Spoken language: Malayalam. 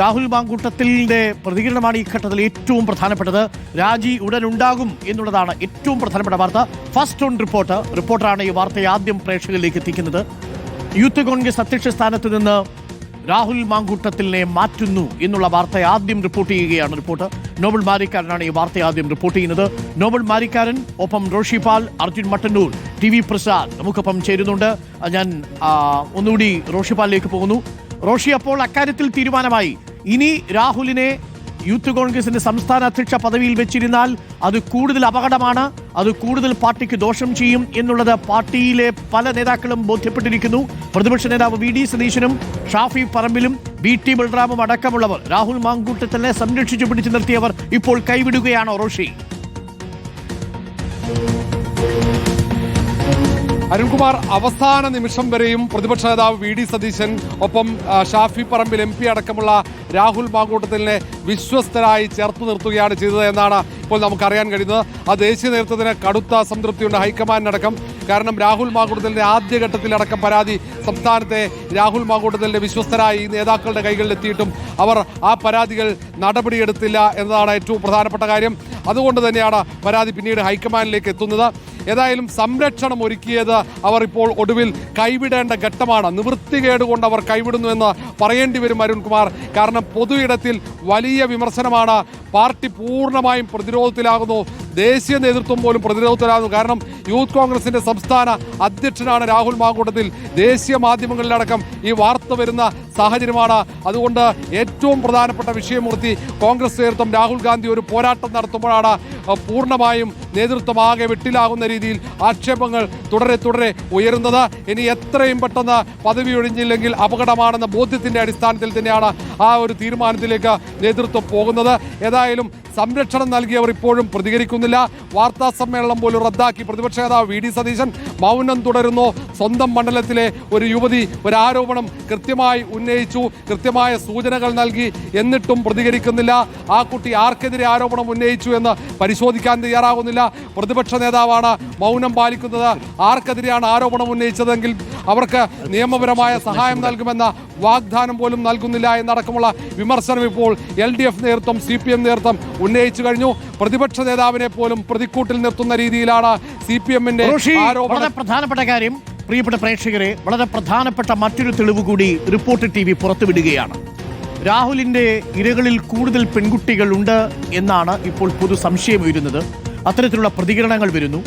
രാഹുൽ മാങ്കൂട്ടത്തിന്റെ പ്രതികരണമാണ് ഈ ഘട്ടത്തിൽ ഏറ്റവും പ്രധാനപ്പെട്ടത്. രാജി ഉടൻ ഉണ്ടാകും എന്നുള്ളതാണ് ഏറ്റവും പ്രധാനപ്പെട്ട വാർത്ത. First on report. റിപ്പോർട്ടറാണ് ഈ വാർത്ത ആദ്യം പ്രേക്ഷകരിലേക്ക് എത്തിക്കുന്നത്. യൂത്ത് കോൺഗ്രസ് അധ്യക്ഷ സ്ഥാനത്ത് നിന്ന് രാഹുൽ മാങ്കൂട്ടത്തിലിനെ മാറ്റുന്നു എന്നുള്ള വാർത്ത ആദ്യം റിപ്പോർട്ട് ചെയ്യുകയാണ് റിപ്പോർട്ട് നോബൽ മാരിക്കാരനാണ് ഈ വാർത്ത ആദ്യം റിപ്പോർട്ട് ചെയ്യുന്നത്. നോബൽ മാരിക്കാരൻ ഒപ്പം റോഷി പാൽ അർജുൻ മട്ടന്നൂർ ടി വി പ്രസാദ് നമുക്കൊപ്പം ചേരുന്നുണ്ട്. ഞാൻ ഒന്നുകൂടി റോഷിപാലിലേക്ക് പോകുന്നു. റോഷി അപ്പോൾ അക്കാര്യത്തിൽ തീരുമാനമായി. ഇനി രാഹുലിനെ യൂത്ത് കോൺഗ്രസിന്റെ സംസ്ഥാന അധ്യക്ഷ പദവിയിൽ വെച്ചിരുന്നാൽ അത് കൂടുതൽ അപകടമാണ് അത് കൂടുതൽ പാർട്ടിക്ക് ദോഷം ചെയ്യും എന്നുള്ളത് പാർട്ടിയിലെ പല നേതാക്കളും ബോധ്യപ്പെട്ടിരിക്കുന്നു. പ്രതിപക്ഷ നേതാവ് വി ഡി സതീശനും ഷാഫി പറമ്പിലും ബി ടി ബൽറാമും അടക്കമുള്ളവർ രാഹുൽ മാങ്കൂട്ടത്തിനെ സംരക്ഷിച്ചു പിടിച്ചു നിർത്തിയവർ ഇപ്പോൾ കൈവിടുകയാണോ റോഷി? അരുൺകുമാർ അവസാന നിമിഷം വരെയും പ്രതിപക്ഷ നേതാവ് വി ഡി സതീശൻ ഒപ്പം ഷാഫി പറമ്പിൽ എം പി അടക്കമുള്ള രാഹുൽ മാങ്കൂട്ടത്തിലിനെ വിശ്വസ്തരായി ചേർത്ത് നിർത്തുകയാണ് ചെയ്തത് എന്നാണ് ഇപ്പോൾ നമുക്കറിയാൻ കഴിയുന്നത്. ആ ദേശീയ നേതൃത്വത്തിന് കടുത്ത സംതൃപ്തിയുണ്ട് ഹൈക്കമാൻഡിനടക്കം. കാരണം രാഹുൽ മാങ്കൂട്ടത്തിലിന്റെ ആദ്യഘട്ടത്തിലടക്കം പരാതി സംസ്ഥാനത്തെ രാഹുൽ മാങ്കൂട്ടത്തിലിന്റെ വിശ്വസ്തരായി നേതാക്കളുടെ കൈകളിലെത്തിയിട്ടും അവർ ആ പരാതികൾ നടപടിയെടുത്തില്ല എന്നതാണ് ഏറ്റവും പ്രധാനപ്പെട്ട കാര്യം. അതുകൊണ്ട് തന്നെയാണ് പരാതി പിന്നീട് ഹൈക്കമാൻഡിലേക്ക് എത്തുന്നത്. ഏതായാലും സംരക്ഷണം ഒരുക്കിയത് അവർ ഇപ്പോൾ ഒടുവിൽ കൈവിടേണ്ട ഘട്ടമാണ്. നിവൃത്തികേട് കൊണ്ട് അവർ കൈവിടുന്നു എന്ന് പറയേണ്ടി വരും അരുൺകുമാർ. കാരണം പൊതു ഇടത്തിൽ വലിയ വിമർശനമാണ്. പാർട്ടി പൂർണമായും പ്രതിരോധത്തിലാകുന്നു. ദേശീയ നേതൃത്വം പോലും പ്രതിരോധത്തിലാകുന്നു. കാരണം യൂത്ത് കോൺഗ്രസിന്റെ സംസ്ഥാന അധ്യക്ഷനാണ് രാഹുൽ മാങ്കൂട്ടത്തിൽ. ദേശീയ മാധ്യമങ്ങളിലടക്കം ഈ വാർത്ത വരുന്ന സാഹചര്യമാണ്. അതുകൊണ്ട് ഏറ്റവും പ്രധാനപ്പെട്ട വിഷയമൂർത്തി കോൺഗ്രസ് നേതൃത്വം രാഹുൽ ഗാന്ധി ഒരു പോരാട്ടം നടത്തുമ്പോഴാണ് പൂർണമായും നേതൃത്വമാകെ വിട്ടിലാകുന്ന രീതിയിൽ ആക്ഷേപങ്ങൾ തുടരെ തുടരെ ഉയരുന്നത്. ഇനി എത്രയും പെട്ടെന്ന് പദവി ഒഴിഞ്ഞില്ലെങ്കിൽ അപകടമാണെന്ന ബോധ്യത്തിന്റെ അടിസ്ഥാനത്തിൽ തന്നെയാണ് ആ ഒരു തീരുമാനത്തിലേക്ക് നേതൃത്വം പോകുന്നത്. ഏതായാലും സംരക്ഷണം നൽകിയവർ ഇപ്പോഴും പ്രതികരിക്കുന്നില്ല. വാർത്താ സമ്മേളനം പോലും റദ്ദാക്കി പ്രതിപക്ഷ നേതാവ് വി ഡി സതീശൻ മൗനം തുടരുന്നു. സ്വന്തം മണ്ഡലത്തിലെ ഒരു യുവതി ഒരു ആരോപണം കൃത്യമായി ഉന്നയിച്ചു കൃത്യമായ സൂചനകൾ നൽകി എന്നിട്ടും പ്രതികരിക്കുന്നില്ല. ആ കുട്ടി ആർക്കെതിരെ ആരോപണം ഉന്നയിച്ചു എന്ന് പരിശോധിക്കാൻ തയ്യാറാകുന്നില്ല. പ്രതിപക്ഷ നേതാവാണ് മൗനം പാലിക്കുന്നത്. ആർക്കെതിരെയാണ് ആരോപണം ഉന്നയിച്ചതെങ്കിൽ അവർക്ക് നിയമപരമായ സഹായം നൽകുമെന്ന വാഗ്ദാനം പോലും നൽകുന്നില്ല എന്നടക്കമുള്ള വിമർശനം ഇപ്പോൾ എൽ ഡി എഫ് നേതൃത്വം സി പി എം നേതൃത്വം ഉന്നയിച്ചു കഴിഞ്ഞു. പ്രതിപക്ഷ നേതാവിനെ പോലും പ്രതിക്കൂട്ടിൽ നിർത്തുന്ന രീതിയിലാണ് സി പി എമ്മിന്റെ വളരെ പ്രധാനപ്പെട്ട കാര്യം പ്രിയപ്പെട്ട പ്രേക്ഷകരെ വളരെ പ്രധാനപ്പെട്ട മറ്റൊരു തെളിവ് കൂടി റിപ്പോർട്ട് ടി വി പുറത്തുവിടുകയാണ്. രാഹുലിന്റെ ഇരകളിൽ കൂടുതൽ പെൺകുട്ടികൾ ഉണ്ട് എന്നാണ് ഇപ്പോൾ പൊതു സംശയം ഉയരുന്നത്. അത്തരത്തിലുള്ള പ്രതികരണങ്ങൾ വരുന്നു.